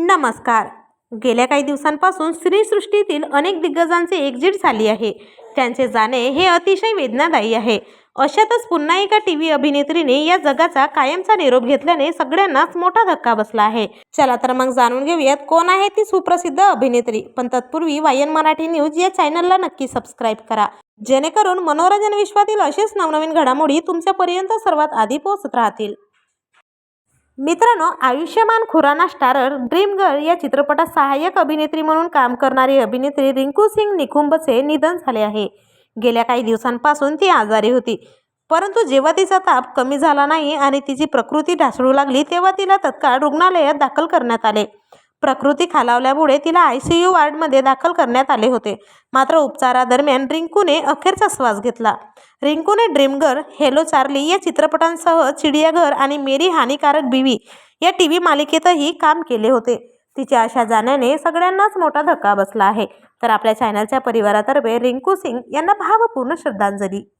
नमस्कार. गेल्या काही दिवसांपासून स्त्रीसृष्टीतील अनेक दिग्गजांचे एक्झिट झाली आहे. त्यांचे जाणे हे अतिशय वेदनादायी आहे. अशातच पुन्हा एका टी व्ही अभिनेत्रीने या जगाचा कायमचा निरोप घेतल्याने सगळ्यांनाच मोठा धक्का बसला आहे. चला तर मग जाणून घेऊयात कोण आहे ती सुप्रसिद्ध अभिनेत्री. पण तत्पूर्वी वायन मराठी न्यूज या चॅनलला नक्की सबस्क्राईब करा. जेणेकरून मनोरंजन विश्वातील असेच नवनवीन घडामोडी तुमच्यापर्यंत सर्वात आधी पोहोचत राहतील. मित्रांनो Ayushmann Khurrana starrer dream girl या चित्रपटात सहाय्यक अभिनेत्री म्हणून काम करणारी अभिनेत्री रिंकू सिंग निकुंबचे निधन झाले आहे. गेल्या काही दिवसांपासून ती आजारी होती. परंतु जेव्हा तिचा ताप कमी झाला नाही आणि तिची प्रकृती ढासळू लागली तेव्हा तिला तत्काळ रुग्णालयात दाखल करण्यात आले. प्रकृती खालावल्यामुळे तिला आय सी यू वार्डमध्ये दाखल करण्यात आले होते. मात्र उपचारादरम्यान रिंकूने अखेरचा श्वास घेतला. रिंकूने ड्रीमगर हेलो चार्ली या चित्रपटांसह चिडियाघर आणि मेरी हानिकारक बीवी या टी व्ही मालिकेतही काम केले होते. तिच्या अशा जाण्याने सगळ्यांनाच मोठा धक्का बसला आहे. तर आपल्या चॅनलच्या परिवारातर्फे रिंकू सिंग यांना भावपूर्ण श्रद्धांजली.